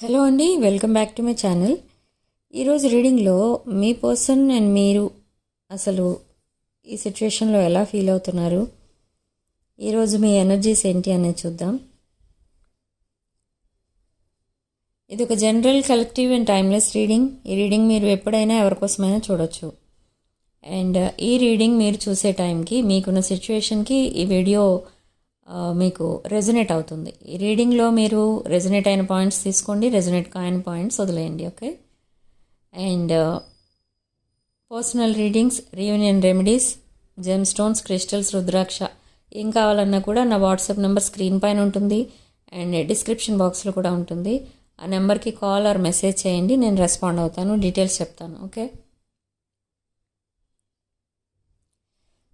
Hello అండి welcome back to my channel. ఈరోజు రీడింగ్లో మీ పర్సన్ అండ్ మీరు అసలు ఈ సిచ్యువేషన్లో ఎలా ఫీల్ అవుతున్నారు? ఈరోజు మీ ఎనర్జీస్ ఏంటి అనేది చూద్దాం. ఇది ఒక general collective and timeless reading. ఈ రీడింగ్ మీరు ఎప్పుడైనా ఎవరికోసమైనా చూడొచ్చు. అండ్ ఈ రీడింగ్ మీరు చూసే టైంకి మీకున్న సిచ్యువేషన్కి ఈ వీడియో మీకు రెజనేట్ అవుతుంది. ఈ రీడింగ్లో మీరు రెజనేట్ అయిన పాయింట్స్ తీసుకోండి. రెజనేట్ కాయిన్ పాయింట్స్ వదిలేయండి okay and personal readings reunion remedies gem stones crystals rudraksha. ఏం కావాలన్నా కూడా నా వాట్సాప్ నెంబర్ స్క్రీన్ పైన ఉంటుంది. అండ్ డిస్క్రిప్షన్ బాక్స్లో కూడా ఉంటుంది. ఆ నెంబర్కి కాల్ ఆర్ మెసేజ్ చేయండి. నేను రెస్పాండ్ అవుతాను. డీటెయిల్స్ చెప్తాను ఓకే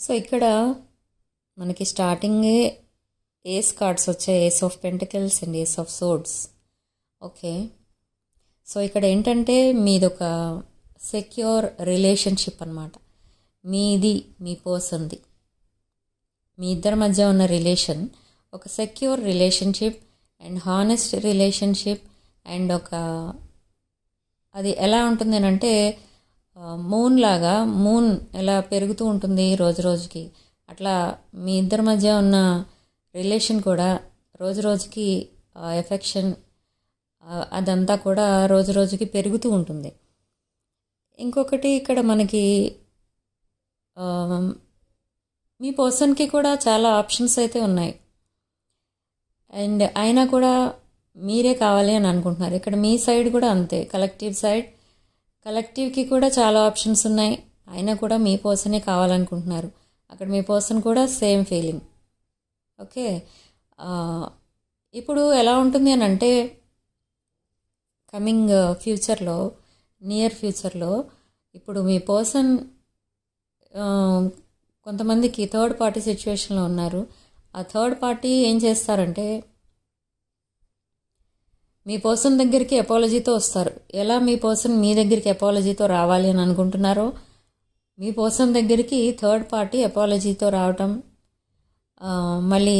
సో ఇక్కడ మనకి స్టార్టింగే ఏస్ కార్డ్స్ వచ్చాయి ace of pentacles and ace of swords okay so ఇక్కడ ఏంటంటే మీది ఒక సెక్యూర్ రిలేషన్షిప్ అనమాట మీది మీ పర్సన్ది మీ ఇద్దరి మధ్య ఉన్న రిలేషన్ ఒక secure relationship and honest relationship and ఒక అది ఎలా ఉంటుంది అంటే మూన్ లాగా మూన్ ఎలా పెరుగుతూ ఉంటుంది రోజు రోజుకి. అట్లా మీ ఇద్దరి మధ్య ఉన్న రిలేషన్ కూడా రోజు రోజుకి ఎఫెక్షన్ అదంతా కూడా రోజు రోజుకి పెరుగుతూ ఉంటుంది. ఇంకొకటి ఇక్కడ మనకి మీ పర్సన్కి కూడా చాలా ఆప్షన్స్ అయితే ఉన్నాయి. అండ్ అయినా కూడా మీరే కావాలి అని అనుకుంటున్నారు. ఇక్కడ మీ సైడ్ కూడా అంతే. కలెక్టివ్ సైడ్ కలెక్టివ్కి కూడా చాలా ఆప్షన్స్ ఉన్నాయి. అయినా కూడా మీ పర్సనే కావాలనుకుంటున్నారు. అక్కడ మీ పర్సన్ కూడా సేమ్ ఫీలింగ్. ఓకే. ఇప్పుడు ఎలా ఉంటుంది అని అంటే కమింగ్ ఫ్యూచర్లో నియర్ ఫ్యూచర్లో ఇప్పుడు మీ పర్సన్ కొంతమందికి థర్డ్ పార్టీ సిచ్యువేషన్లో ఉన్నారు. ఆ థర్డ్ పార్టీ ఏం చేస్తారంటే మీ పర్సన్ దగ్గరికి అపాలజీతో వస్తారు. ఎలా మీ పర్సన్ మీ దగ్గరికి అపాలజీతో రావాలి అని అనుకుంటున్నారో మీ పర్సన్ దగ్గరికి థర్డ్ పార్టీ అపాలజీతో రావటం మళ్ళీ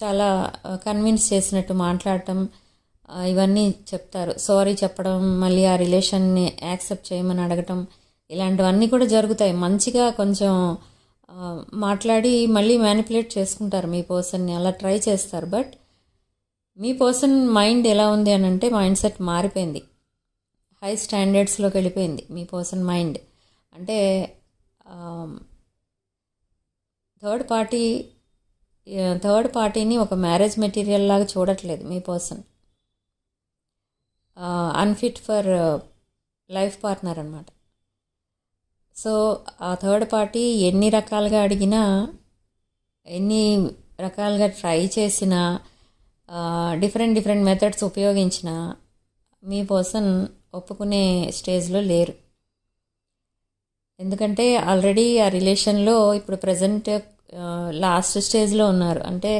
చాలా కన్విన్స్ చేసినట్టు మాట్లాడటం ఇవన్నీ చెప్తారు. సారీ చెప్పడం మళ్ళీ ఆ రిలేషన్ని యాక్సెప్ట్ చేయమని అడగటం ఇలాంటివన్నీ కూడా జరుగుతాయి. మంచిగా కొంచెం మాట్లాడి మళ్ళీ మ్యానిపులేట్ చేసుకుంటారు మీ పర్సన్ని. అలా ట్రై చేస్తారు. బట్ మీ పర్సన్ మైండ్ ఎలా ఉంది అని అంటే మైండ్ సెట్ మారిపోయింది. హై స్టాండర్డ్స్లోకి వెళ్ళిపోయింది మీ పర్సన్ మైండ్. అంటే థర్డ్ పార్టీ థర్డ్ పార్టీని ఒక మ్యారేజ్ మెటీరియల్ లాగా చూడట్లేదు మీ person. Unfit for life partner అనమాట సో ఆ థర్డ్ పార్టీ ఎన్ని రకాలుగా అడిగినా ఎన్ని రకాలుగా ట్రై చేసినా డిఫరెంట్ డిఫరెంట్ మెథడ్స్ ఉపయోగించిన మీ పర్సన్ ఒప్పుకునే స్టేజ్లో లేరు. ఎందుకంటే ఆల్రెడీ ఆ రిలేషన్లో ఇప్పుడు ప్రజెంట్ లాస్ట్ స్టేజ్లో ఉన్నారు. అంటే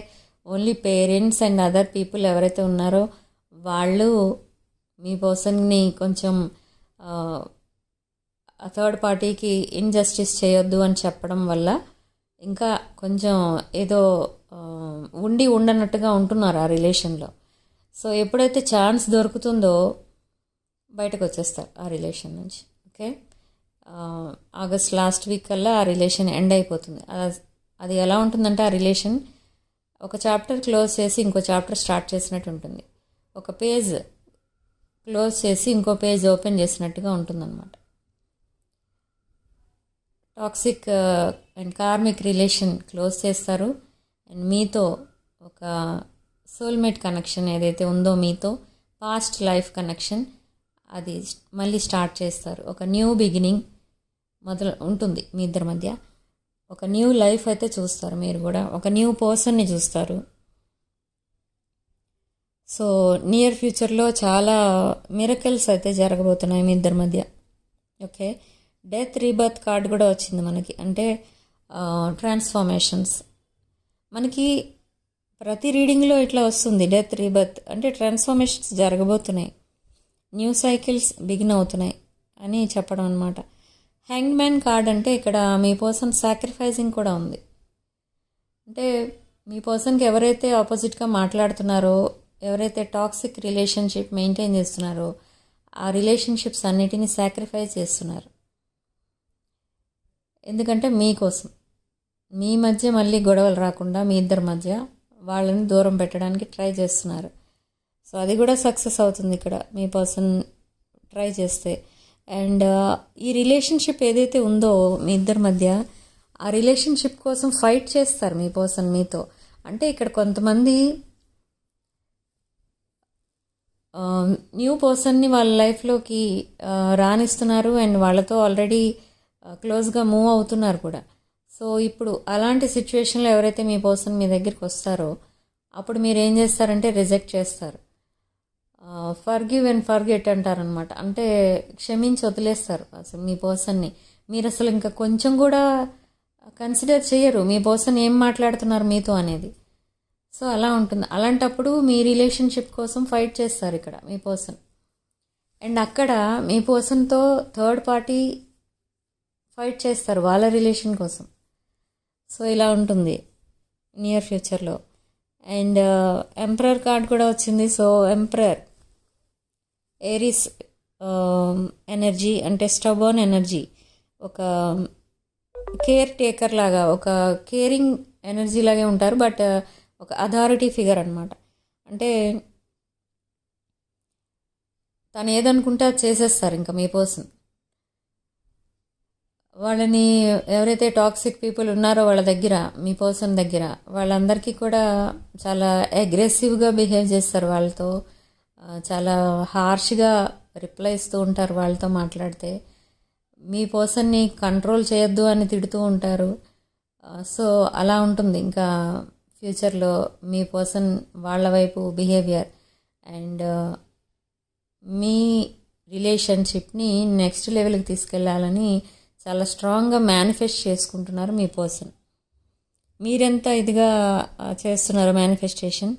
only parents and other people ఎవరైతే ఉన్నారో వాళ్ళు మీ పర్సన్ని కొంచెం థర్డ్ పార్టీకి ఇన్జస్టిస్ చేయొద్దు అని చెప్పడం వల్ల ఇంకా కొంచెం ఏదో ఉండి ఉండనట్టుగా ఉంటున్నారు ఆ రిలేషన్లో సో ఎప్పుడైతే ఛాన్స్ దొరుకుతుందో బయటకు వచ్చేస్తారు ఆ రిలేషన్ నుంచి. ఓకే ఆగస్ట్ లాస్ట్ వీక్ కల్లా ఆ రిలేషన్ ఎండ్ అయిపోతుంది. అది ఎలా ఉంటుందంటే ఆ రిలేషన్ ఒక చాప్టర్ క్లోజ్ చేసి ఇంకో చాప్టర్ స్టార్ట్ చేసినట్టు ఉంటుంది. ఒక పేజ్ క్లోజ్ చేసి ఇంకో పేజ్ ఓపెన్ చేసినట్టుగా ఉంటుందన్నమాట. Toxic and karmic relation close చేస్తారు. అండ్ మీతో ఒక సోల్మేట్ కనెక్షన్ ఏదైతే ఉందో మీతో పాస్ట్ లైఫ్ కనెక్షన్ అది మళ్ళీ స్టార్ట్ చేస్తారు. ఒక న్యూ బిగినింగ్ మొదలు ఉంటుంది మీ ఇద్దరి మధ్య. ఒక న్యూ లైఫ్ అయితే చూస్తారు మీరు కూడా. ఒక న్యూ పర్సన్ని చూస్తారు. సో నియర్ ఫ్యూచర్లో చాలా మిరకల్స్ అయితే జరగబోతున్నాయి మీ ఇద్దరి మధ్య. ఓకే డెత్ రీబర్త్ కార్డ్ కూడా వచ్చింది మనకి. అంటే ట్రాన్స్ఫార్మేషన్స్ మనకి ప్రతి రీడింగ్లో ఇట్లా వస్తుంది. డెత్ రీబర్త్ అంటే ట్రాన్స్ఫార్మేషన్స్ జరగబోతున్నాయి. న్యూ సైకిల్స్ బిగిన్ అవుతున్నాయి అని చెప్పడం అనమాట హ్యాంగ్ మ్యాన్ కార్డ్ అంటే ఇక్కడ మీ పర్సన్ సాక్రిఫైసింగ్ కూడా ఉంది. అంటే మీ పర్సన్కి ఎవరైతే ఆపోజిట్గా మాట్లాడుతున్నారో ఎవరైతే టాక్సిక్ రిలేషన్షిప్ మెయింటైన్ చేస్తున్నారో ఆ రిలేషన్షిప్స్ అన్నిటినీ సాక్రిఫైస్ చేస్తున్నారు. ఎందుకంటే మీకోసం మీ మధ్య మళ్ళీ గొడవలు రాకుండా మీ ఇద్దరి మధ్య వాళ్ళని దూరం పెట్టడానికి ట్రై చేస్తున్నారు. సో అది కూడా సక్సెస్ అవుతుంది ఇక్కడ. మీ పర్సన్ ట్రై చేస్తే అండ్ ఈ రిలేషన్షిప్ ఏదైతే ఉందో మీ ఇద్దరి మధ్య ఆ రిలేషన్షిప్ కోసం ఫైట్ చేస్తారు మీ పర్సన్ మీతో. అంటే ఇక్కడ కొంతమంది న్యూ పర్సన్ని వాళ్ళ లైఫ్లోకి రాణిస్తున్నారు అండ్ వాళ్ళతో ఆల్రెడీ క్లోజ్గా మూవ్ అవుతున్నారు కూడా. సో ఇప్పుడు అలాంటి సిచ్యువేషన్లో ఎవరైతే మీ పర్సన్ మీ దగ్గరికి వస్తారో అప్పుడు మీరు ఏం చేస్తారంటే రిజెక్ట్ చేస్తారు. Forgive and forget అంటారనమాట. అంటే క్షమించి వదిలేస్తారు అసలు మీ పర్సన్ని మీరు అసలు ఇంకా కొంచెం కూడా కన్సిడర్ చేయరు. మీ పర్సన్ ఏం మాట్లాడుతున్నారు మీతో అనేది. సో అలా ఉంటుంది. అలాంటప్పుడు మీ రిలేషన్షిప్ కోసం ఫైట్ చేస్తారు ఇక్కడ మీ పర్సన్ అండ్ అక్కడ మీ పర్సన్తో థర్డ్ పార్టీ ఫైట్ చేస్తారు వాళ్ళ రిలేషన్ కోసం. సో ఇలా ఉంటుంది నియర్ ఫ్యూచర్లో అండ్ ఎంప్రయర్ కార్డ్ కూడా వచ్చింది. So emperor Aries um, energy అంటే స్టబోన్ ఎనర్జీ. ఒక కేర్ టేకర్ లాగా ఒక కేరింగ్ ఎనర్జీ లాగే ఉంటారు బట్ uh, ఒక అథారిటీ ఫిగర్ అనమాట అంటే తను ఏదనుకుంటే అది చేసేస్తారు ఇంకా మీ పర్సన్. వాళ్ళని ఎవరైతే టాక్సిక్ పీపుల్ ఉన్నారో వాళ్ళ దగ్గర మీ పర్సన్ దగ్గర వాళ్ళందరికీ కూడా చాలా అగ్రెసివ్గా బిహేవ్ చేస్తారు వాళ్ళతో. చాలా హార్ష్గా రిప్లై ఇస్తూ ఉంటారు వాళ్ళతో మాట్లాడితే. మీ పర్సన్ని కంట్రోల్ చేయొద్దు అని తిడుతూ ఉంటారు. సో అలా ఉంటుంది. ఇంకా ఫ్యూచర్లో మీ పర్సన్ వాళ్ళ వైపు బిహేవియర్ అండ్ మీ రిలేషన్షిప్ని నెక్స్ట్ లెవెల్కి తీసుకెళ్ళాలని చాలా స్ట్రాంగ్గా మేనిఫెస్ట్ చేసుకుంటున్నారు మీ పర్సన్. మీరెంత ఇదిగా చేస్తున్నారు మేనిఫెస్టేషన్?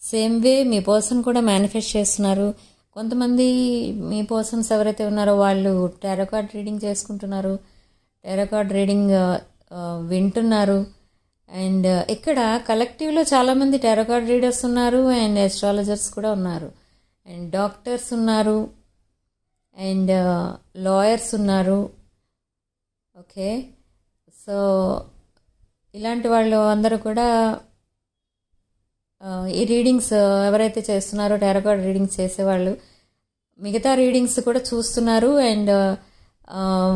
సేమ్ వే మీ పర్సన్ కూడా మేనిఫెస్ట్ చేస్తున్నారు. కొంతమంది మీ పర్సన్స్ ఎవరైతే ఉన్నారో వాళ్ళు టెరకార్డ్ రీడింగ్ చేసుకుంటున్నారు. టెరకార్డ్ రీడింగ్ వింటున్నారు. అండ్ ఇక్కడ కలెక్టివ్లో చాలామంది టెరకార్డ్ రీడర్స్ ఉన్నారు అండ్ ఎస్ట్రాలజర్స్ కూడా ఉన్నారు. అండ్ డాక్టర్స్ ఉన్నారు. అండ్ లాయర్స్ ఉన్నారు. ఓకే. సో ఇలాంటి వాళ్ళు అందరూ కూడా ఈ రీడింగ్స్ ఎవరైతే చేస్తున్నారో టెరకార్డ్ రీడింగ్స్ చేసేవాళ్ళు మిగతా రీడింగ్స్ కూడా చూస్తున్నారు అండ్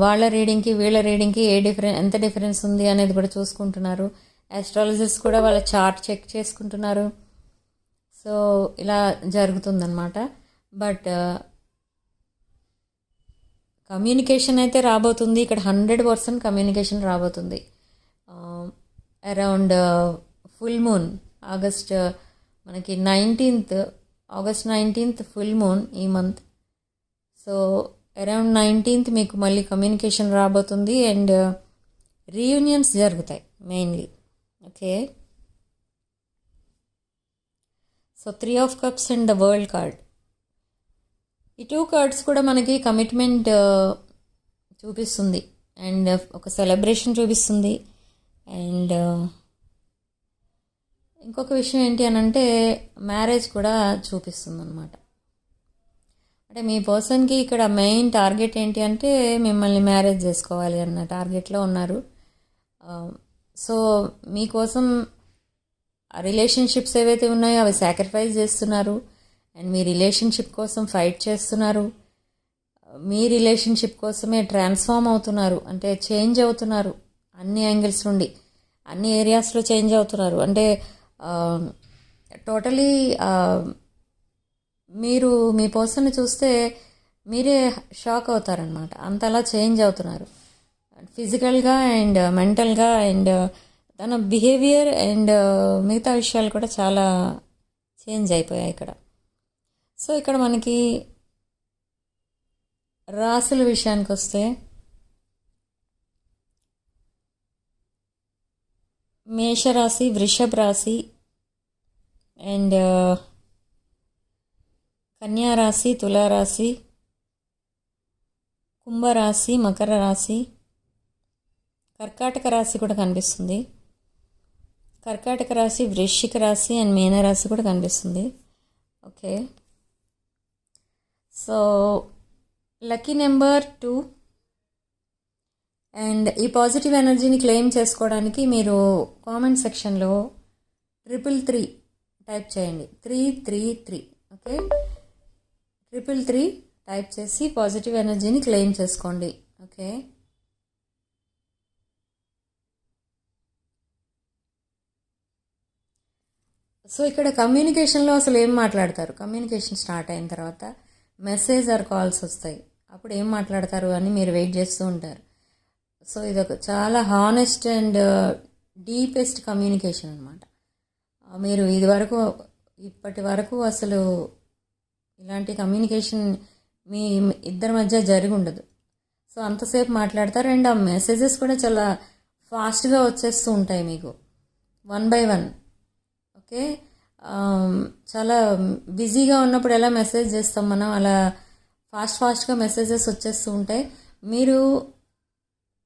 వాళ్ళ రీడింగ్కి వీళ్ళ రీడింగ్కి ఏ డిఫరెన్ ఎంత డిఫరెన్స్ ఉంది అనేది కూడా చూసుకుంటున్నారు. ఆస్ట్రాలజిస్ట్ కూడా వాళ్ళ చార్ట్ చెక్ చేసుకుంటున్నారు. సో ఇలా జరుగుతుందన్నమాట. బట్ కమ్యూనికేషన్ అయితే రాబోతుంది. ఇక్కడ హండ్రెడ్ పర్సెంట్ కమ్యూనికేషన్ రాబోతుంది. Around full moon. ఆగస్ట్ మనకి nineteenth August nineteenth full moon ఈ మంత్. సో అరౌండ్ నైన్టీన్త్ మీకు మళ్ళీ కమ్యూనికేషన్ రాబోతుంది అండ్ రీయూనియన్స్ జరుగుతాయి mainly. Okay? So three of cups and the world card. ఈ టూ కార్డ్స్ కూడా మనకి కమిట్మెంట్ చూపిస్తుంది. అండ్ ఒక సెలబ్రేషన్ చూపిస్తుంది. అండ్ ఇంకొక విషయం ఏంటి అని అంటే మ్యారేజ్ కూడా చూపిస్తుంది అనమాట అంటే మీ పర్సన్కి ఇక్కడ మెయిన్ టార్గెట్ ఏంటి అంటే మిమ్మల్ని మ్యారేజ్ చేసుకోవాలి అన్న టార్గెట్లో ఉన్నారు. సో మీకోసం రిలేషన్షిప్స్ ఏవైతే ఉన్నాయో అవి సాక్రిఫైస్ చేస్తున్నారు. అండ్ మీ రిలేషన్షిప్ కోసం ఫైట్ చేస్తున్నారు. మీ రిలేషన్షిప్ కోసమే ట్రాన్స్ఫార్మ్ అవుతున్నారు. అంటే చేంజ్ అవుతున్నారు. అన్ని యాంగిల్స్ నుండి. అన్ని ఏరియాస్లో చేంజ్ అవుతున్నారు. అంటే Um, టోటలీ um, మీరు మీ పర్సన్ని చూస్తే మీరే షాక్ అవుతారనమాట అంతలా చేంజ్ అవుతున్నారు. ఫిజికల్గా అండ్ మెంటల్గా అండ్ తన బిహేవియర్ అండ్ uh, మిగతా విషయాలు కూడా చాలా చేంజ్ అయిపోయాయి ఇక్కడ. సో ఇక్కడ మనకి రాసుల విషయానికి వస్తే మేషరాశి వృషభ రాశి అండ్ కన్యారాశి తులారాశి కుంభరాశి మకర రాశి కర్కాటక రాశి కూడా కనిపిస్తుంది. కర్కాటక రాశి వృశ్చిక రాశి అండ్ మీనరాశి కూడా కనిపిస్తుంది. Okay. So lucky number two. And ఈ పాజిటివ్ ఎనర్జీని క్లెయిమ్ చేసుకోవడానికి మీరు కామెంట్ సెక్షన్లో ట్రిపుల్ త్రీ టైప్ చేయండి. Three three three. Okay? Triple three type చేసి పాజిటివ్ ఎనర్జీని క్లెయిమ్ చేసుకోండి. ఓకే? సో ఇక్కడ కమ్యూనికేషన్లో అసలు ఏం మాట్లాడతారు? కమ్యూనికేషన్ స్టార్ట్ అయిన తర్వాత మెసేజ్ ఆర్ కాల్స్ వస్తాయి. అప్పుడు ఏం మాట్లాడతారు అని మీరు వెయిట్ చేస్తూ ఉంటారు. సో ఇది ఒక చాలా హానెస్ట్ అండ్ డీపెస్ట్ కమ్యూనికేషన్ అనమాట మీరు ఇది వరకు ఇప్పటి వరకు అసలు ఇలాంటి కమ్యూనికేషన్ మీ ఇద్దరి మధ్య జరిగి ఉండదు. సో అంతసేపు మాట్లాడతారు. అండ్ ఆ మెసేజెస్ కూడా చాలా ఫాస్ట్గా వచ్చేస్తూ ఉంటాయి మీకు. One by one. ఓకే? చాలా బిజీగా ఉన్నప్పుడు ఎలా మెసేజ్ చేస్తాం మనం? అలా ఫాస్ట్ ఫాస్ట్గా మెసేజెస్ వచ్చేస్తూ ఉంటాయి. మీరు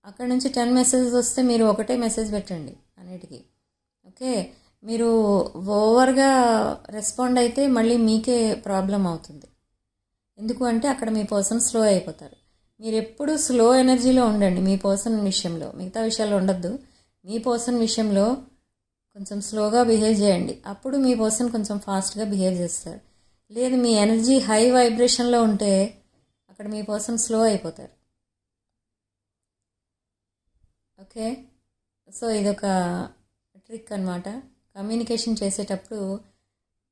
అక్కడ నుంచి టెన్ మెసేజెస్ వస్తే మీరు ఒకటే మెసేజ్ పెట్టండి అన్నిటికీ. ఓకే? మీరు ఓవర్గా రెస్పాండ్ అయితే మళ్ళీ మీకే ప్రాబ్లం అవుతుంది. ఎందుకు అంటే అక్కడ మీ పర్సన్ స్లో అయిపోతారు. మీరు ఎప్పుడు స్లో ఎనర్జీలో ఉండండి మీ పర్సన్ విషయంలో. మిగతా విషయాలు ఉండద్దు. మీ పర్సన్ విషయంలో కొంచెం స్లోగా బిహేవ్ చేయండి. అప్పుడు మీ పర్సన్ కొంచెం ఫాస్ట్గా బిహేవ్ చేస్తారు. లేదు మీ ఎనర్జీ హై వైబ్రేషన్లో ఉంటే అక్కడ మీ పర్సన్ స్లో అయిపోతారు. ఓకే సో ఇదొక ట్రిక్ అనమాట కమ్యూనికేషన్ చేసేటప్పుడు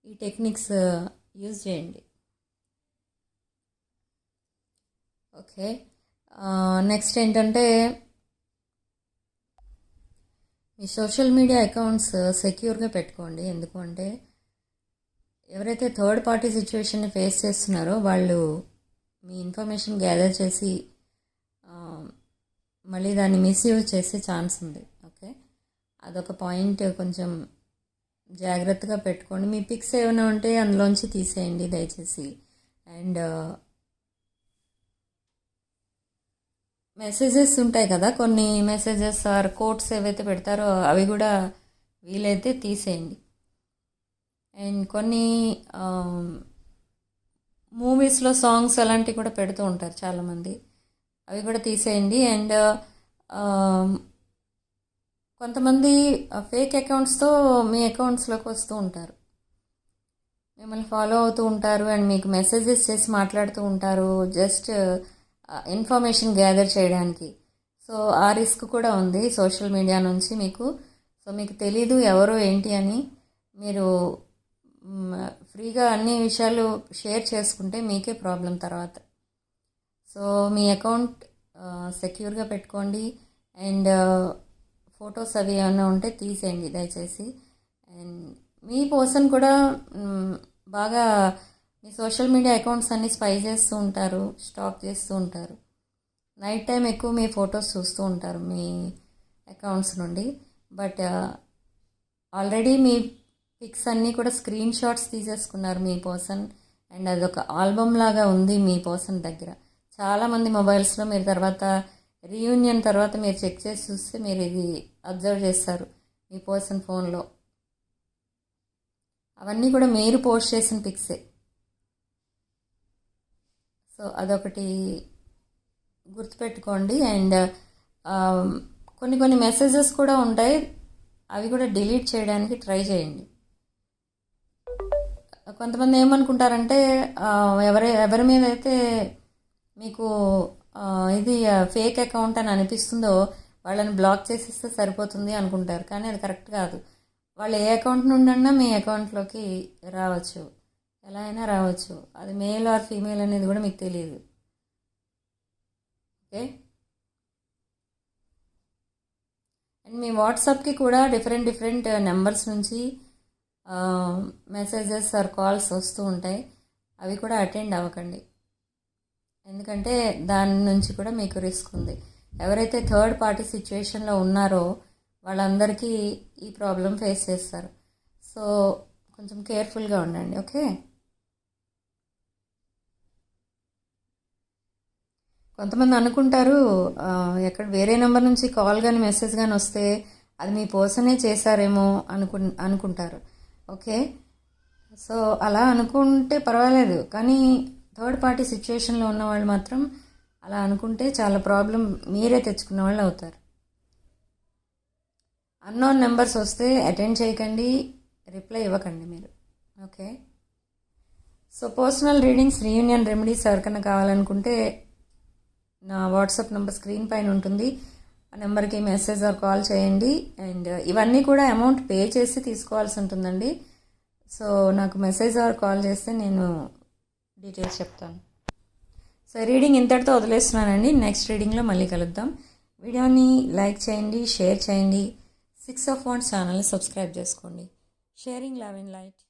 ఈ టెక్నిక్స్ యూజ్ చేయండి. ఓకే. నెక్స్ట్ ఏంటంటే మీ సోషల్ మీడియా అకౌంట్స్ సెక్యూర్గా పెట్టుకోండి. ఎందుకు అంటే ఎవరైతే థర్డ్ పార్టీ సిచ్యువేషన్ని ఫేస్ చేస్తున్నారో వాళ్ళు మీ ఇన్ఫర్మేషన్ గ్యాదర్ చేసి మళ్ళీ దాన్ని మిస్యూజ్ చేసే ఛాన్స్ ఉంది. ఓకే. అదొక పాయింట్ కొంచెం జాగ్రత్తగా పెట్టుకోండి. మీ పిక్స్ ఏమైనా ఉంటే అందులోంచి తీసేయండి దయచేసి. అండ్ మెసేజెస్ ఉంటాయి కదా కొన్ని మెసేజెస్ ఆర్ కోట్స్ ఏవైతే పెడతారో అవి కూడా వీలైతే తీసేయండి. అండ్ కొన్ని మూవీస్లో సాంగ్స్ అలాంటివి కూడా పెడుతూ ఉంటారు చాలామంది. అవి కూడా తీసేయండి. అండ్ కొంతమంది ఫేక్ అకౌంట్స్తో మీ అకౌంట్స్లోకి వస్తూ ఉంటారు. మిమ్మల్ని ఫాలో అవుతూ ఉంటారు అండ్ మీకు మెసేజెస్ చేసి మాట్లాడుతూ ఉంటారు జస్ట్ ఇన్ఫర్మేషన్ గ్యాదర్ చేయడానికి. సో ఆ రిస్క్ కూడా ఉంది సోషల్ మీడియా నుంచి మీకు. సో మీకు తెలీదు ఎవరు ఏంటి అని మీరు ఫ్రీగా అన్ని విషయాలు షేర్ చేసుకుంటే మీకే ప్రాబ్లం తర్వాత. సో మీ అకౌంట్ సెక్యూర్గా పెట్టుకోండి. అండ్ ఫొటోస్ అవి ఏమైనా ఉంటే తీసేయండి దయచేసి. అండ్ మీ పర్సన్ కూడా బాగా మీ సోషల్ మీడియా అకౌంట్స్ అన్ని స్పై చేస్తూ ఉంటారు స్టాక్ చేస్తూ ఉంటారు. నైట్ టైం ఎక్కువ మీ ఫొటోస్ చూస్తూ ఉంటారు మీ అకౌంట్స్ నుండి. బట్ ఆల్రెడీ మీ పిక్స్ అన్నీ కూడా స్క్రీన్ షాట్స్ తీసేసుకున్నారు మీ పర్సన్. అండ్ అదొక ఆల్బమ్ లాగా ఉంది మీ పర్సన్ దగ్గర. చాలామంది మొబైల్స్లో మీరు తర్వాత రీయూనియన్ తర్వాత మీరు చెక్ చేసి చూస్తే మీరు ఇది అబ్జర్వ్ చేస్తారు మీ పర్సన్ ఫోన్లో. అవన్నీ కూడా మీరు పోస్ట్ చేసిన పిక్సే. సో అదొకటి గుర్తుపెట్టుకోండి. అండ్ కొన్ని కొన్ని మెసేజెస్ కూడా ఉంటాయి. అవి కూడా డిలీట్ చేయడానికి ట్రై చేయండి. కొంతమంది ఏమనుకుంటారంటే ఎవరి ఎవరి మీద అయితే మీకు ఇది ఫేక్ అకౌంట్ అని అనిపిస్తుందో వాళ్ళని బ్లాక్ చేసేస్తే సరిపోతుంది అనుకుంటారు. కానీ అది కరెక్ట్ కాదు. వాళ్ళు ఏ అకౌంట్ నుండన్నా మీ అకౌంట్లోకి రావచ్చు. ఎలా అయినా రావచ్చు. అది మేల్ ఆర్ ఫీమేల్ అనేది కూడా మీకు తెలియదు ఓకే? అండ్ మీ వాట్సాప్కి కూడా డిఫరెంట్ డిఫరెంట్ నెంబర్స్ నుంచి మెసేజెస్ ఆర్ కాల్స్ వస్తూ ఉంటాయి. అవి కూడా అటెండ్ అవ్వకండి. ఎందుకంటే దాని నుంచి కూడా మీకు రిస్క్ ఉంది. ఎవరైతే థర్డ్ పార్టీ సిచ్యువేషన్లో ఉన్నారో వాళ్ళందరికీ ఈ ప్రాబ్లం ఫేస్ చేస్తారు. సో కొంచెం కేర్ఫుల్గా ఉండండి ఓకే? కొంతమంది అనుకుంటారు ఎక్కడ వేరే నెంబర్ నుంచి కాల్ కానీ మెసేజ్ కానీ వస్తే అది మీ పర్సనే చేశారేమో అనుకు అనుకుంటారు. ఓకే? సో అలా అనుకుంటే పర్వాలేదు. కానీ థర్డ్ పార్టీ సిచ్యువేషన్లో ఉన్న వాళ్ళు మాత్రం అలా అనుకుంటే చాలా ప్రాబ్లం మీరే తెచ్చుకున్న వాళ్ళు అవుతారు. అన్నోన్ నెంబర్స్ వస్తే అటెండ్ చేయకండి రిప్లై ఇవ్వకండి మీరు. Okay? So personal readings reunion remedies ఎవరికైనా కావాలనుకుంటే నా వాట్సాప్ నెంబర్ స్క్రీన్ పైన ఉంటుంది. ఆ నెంబర్కి మెసేజ్ ఆర్ కాల్ చేయండి. అండ్ ఇవన్నీ కూడా అమౌంట్ పే చేసి తీసుకోవాల్సి ఉంటుందండి. సో నాకు మెసేజ్ ఆర్ కాల్ చేస్తే నేను డీటెయిల్స్ చెప్తాను. సో రీడింగ్ ఇంతటితో వదిలేస్తున్నానండి. నెక్స్ట్ రీడింగ్లో మళ్ళీ కలుద్దాం. వీడియోని లైక్ చేయండి షేర్ చేయండి. సిక్స్ ఆఫ్ వన్ ఛానల్ని సబ్స్క్రైబ్ చేసుకోండి. Sharing love in light.